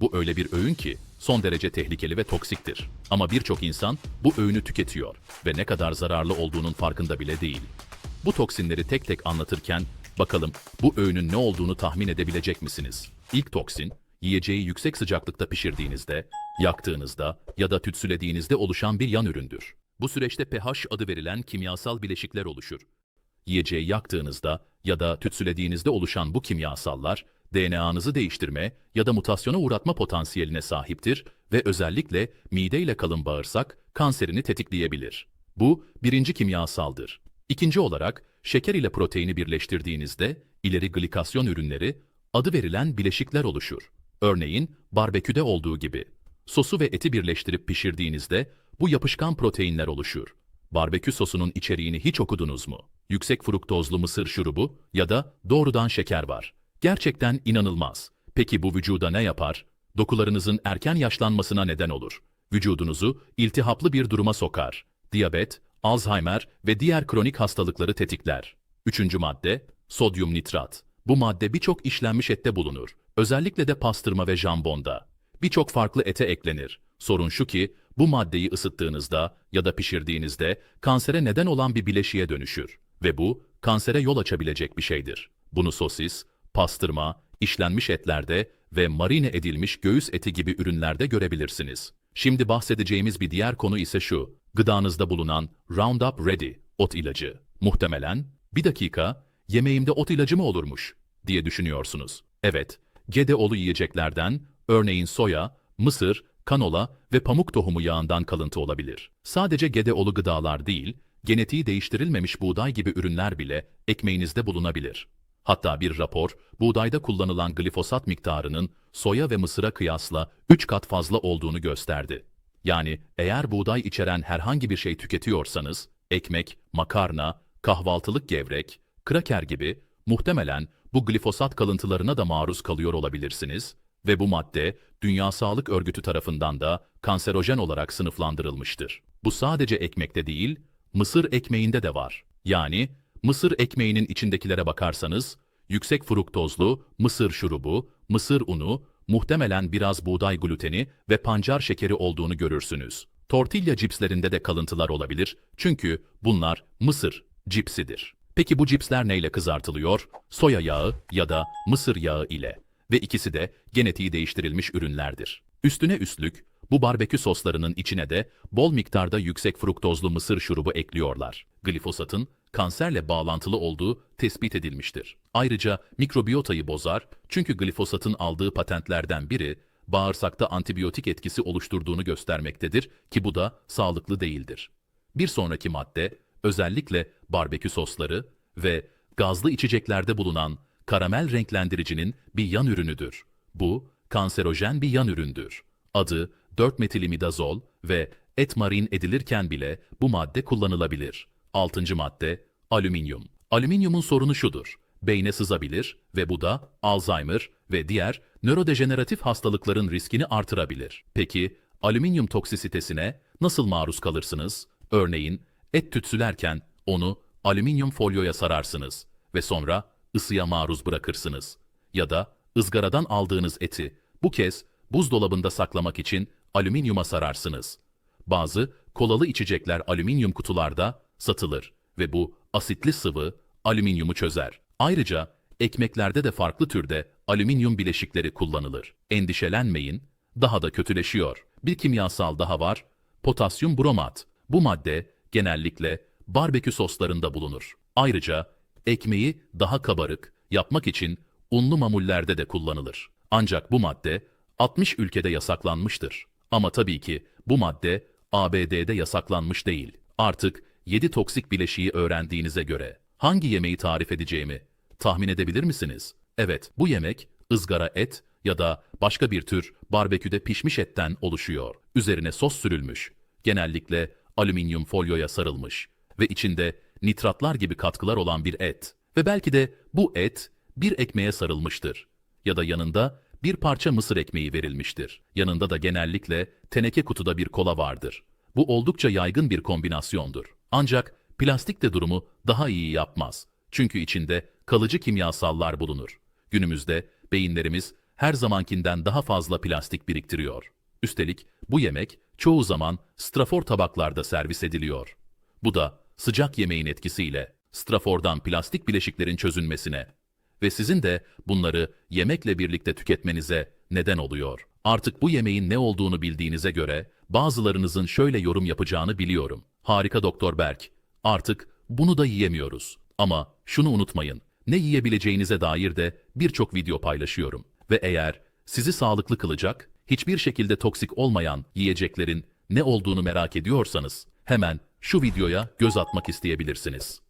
Bu öyle bir öğün ki son derece tehlikeli ve toksiktir. Ama birçok insan bu öğünü tüketiyor ve ne kadar zararlı olduğunun farkında bile değil. Bu toksinleri tek tek anlatırken bakalım bu öğünün ne olduğunu tahmin edebilecek misiniz? İlk toksin, yiyeceği yüksek sıcaklıkta pişirdiğinizde, yaktığınızda ya da tütsülediğinizde oluşan bir yan üründür. Bu süreçte pH adı verilen kimyasal bileşikler oluşur. Yiyeceği yaktığınızda ya da tütsülediğinizde oluşan bu kimyasallar, DNA'nızı değiştirme ya da mutasyona uğratma potansiyeline sahiptir ve özellikle mide ile kalın bağırsak kanserini tetikleyebilir. Bu birinci kimyasaldır. İkinci olarak şeker ile proteini birleştirdiğinizde ileri glikasyon ürünleri adı verilen bileşikler oluşur. Örneğin barbeküde olduğu gibi. Sosu ve eti birleştirip pişirdiğinizde bu yapışkan proteinler oluşur. Barbekü sosunun içeriğini hiç okudunuz mu? Yüksek fruktozlu mısır şurubu ya da doğrudan şeker var. Gerçekten inanılmaz. Peki bu vücuda ne yapar? Dokularınızın erken yaşlanmasına neden olur. Vücudunuzu iltihaplı bir duruma sokar. Diyabet, Alzheimer ve diğer kronik hastalıkları tetikler. Üçüncü madde, sodyum nitrat. Bu madde birçok işlenmiş ette bulunur. Özellikle de pastırma ve jambonda. Birçok farklı ete eklenir. Sorun şu ki, bu maddeyi ısıttığınızda ya da pişirdiğinizde kansere neden olan bir bileşiğe dönüşür. Ve bu, kansere yol açabilecek bir şeydir. Bunu sosis, pastırma, işlenmiş etlerde ve marine edilmiş göğüs eti gibi ürünlerde görebilirsiniz. Şimdi bahsedeceğimiz bir diğer konu ise şu, gıdanızda bulunan Roundup Ready ot ilacı. Muhtemelen, bir dakika, yemeğimde ot ilacı mı olurmuş diye düşünüyorsunuz. Evet, GDO'lu yiyeceklerden, örneğin soya, mısır, kanola ve pamuk tohumu yağından kalıntı olabilir. Sadece GDO'lu gıdalar değil, genetiği değiştirilmemiş buğday gibi ürünler bile ekmeğinizde bulunabilir. Hatta bir rapor, buğdayda kullanılan glifosat miktarının soya ve mısıra kıyasla 3 kat fazla olduğunu gösterdi. Yani eğer buğday içeren herhangi bir şey tüketiyorsanız, ekmek, makarna, kahvaltılık gevrek, kraker gibi muhtemelen bu glifosat kalıntılarına da maruz kalıyor olabilirsiniz ve bu madde Dünya Sağlık Örgütü tarafından da kanserojen olarak sınıflandırılmıştır. Bu sadece ekmekte değil, mısır ekmeğinde de var. Yani mısır ekmeğinin içindekilere bakarsanız, yüksek fruktozlu mısır şurubu, mısır unu, muhtemelen biraz buğday gluteni ve pancar şekeri olduğunu görürsünüz. Tortilla cipslerinde de kalıntılar olabilir çünkü bunlar mısır cipsidir. Peki bu cipsler neyle kızartılıyor? Soya yağı ya da mısır yağı ile ve ikisi de genetiği değiştirilmiş ürünlerdir. Üstüne üstlük bu barbekü soslarının içine de bol miktarda yüksek fruktozlu mısır şurubu ekliyorlar. Glifosatın kanserle bağlantılı olduğu tespit edilmiştir. Ayrıca mikrobiyotayı bozar çünkü glifosatın aldığı patentlerden biri bağırsakta antibiyotik etkisi oluşturduğunu göstermektedir ki bu da sağlıklı değildir. Bir sonraki madde özellikle barbekü sosları ve gazlı içeceklerde bulunan karamel renklendiricinin bir yan ürünüdür. Bu kanserojen bir yan üründür. Adı 4-metilimidazol ve etmarin edilirken bile bu madde kullanılabilir. Altıncı madde alüminyum. Alüminyumun sorunu şudur. Beyne sızabilir ve bu da Alzheimer ve diğer nörodejeneratif hastalıkların riskini artırabilir. Peki alüminyum toksisitesine nasıl maruz kalırsınız? Örneğin et tütsülerken onu alüminyum folyoya sararsınız ve sonra ısıya maruz bırakırsınız. Ya da ızgaradan aldığınız eti bu kez buzdolabında saklamak için alüminyuma sararsınız. Bazı kolalı içecekler alüminyum kutularda satılır ve bu asitli sıvı alüminyumu çözer. Ayrıca ekmeklerde de farklı türde alüminyum bileşikleri kullanılır. Endişelenmeyin, daha da kötüleşiyor. Bir kimyasal daha var, potasyum bromat. Bu madde genellikle barbekü soslarında bulunur. Ayrıca ekmeği daha kabarık yapmak için unlu mamullerde de kullanılır. Ancak bu madde 60 ülkede yasaklanmıştır. Ama tabii ki bu madde ABD'de yasaklanmış değil. Artık 7 toksik bileşiği öğrendiğinize göre hangi yemeği tarif edeceğimi tahmin edebilir misiniz? Evet, bu yemek ızgara et ya da başka bir tür barbeküde pişmiş etten oluşuyor. Üzerine sos sürülmüş. Genellikle alüminyum folyoya sarılmış ve içinde nitratlar gibi katkılar olan bir et. Ve belki de bu et bir ekmeğe sarılmıştır. Ya da yanında bir parça mısır ekmeği verilmiştir. Yanında da genellikle teneke kutuda bir kola vardır. Bu oldukça yaygın bir kombinasyondur. Ancak plastik de durumu daha iyi yapmaz. Çünkü içinde kalıcı kimyasallar bulunur. Günümüzde beyinlerimiz her zamankinden daha fazla plastik biriktiriyor. Üstelik bu yemek çoğu zaman strafor tabaklarda servis ediliyor. Bu da sıcak yemeğin etkisiyle strafordan plastik bileşiklerin çözünmesine ve sizin de bunları yemekle birlikte tüketmenize neden oluyor. Artık bu yemeğin ne olduğunu bildiğinize göre bazılarınızın şöyle yorum yapacağını biliyorum. Harika Doktor Berk, artık bunu da yiyemiyoruz. Ama şunu unutmayın, ne yiyebileceğinize dair de birçok video paylaşıyorum. Ve eğer sizi sağlıklı kılacak, hiçbir şekilde toksik olmayan yiyeceklerin ne olduğunu merak ediyorsanız hemen şu videoya göz atmak isteyebilirsiniz.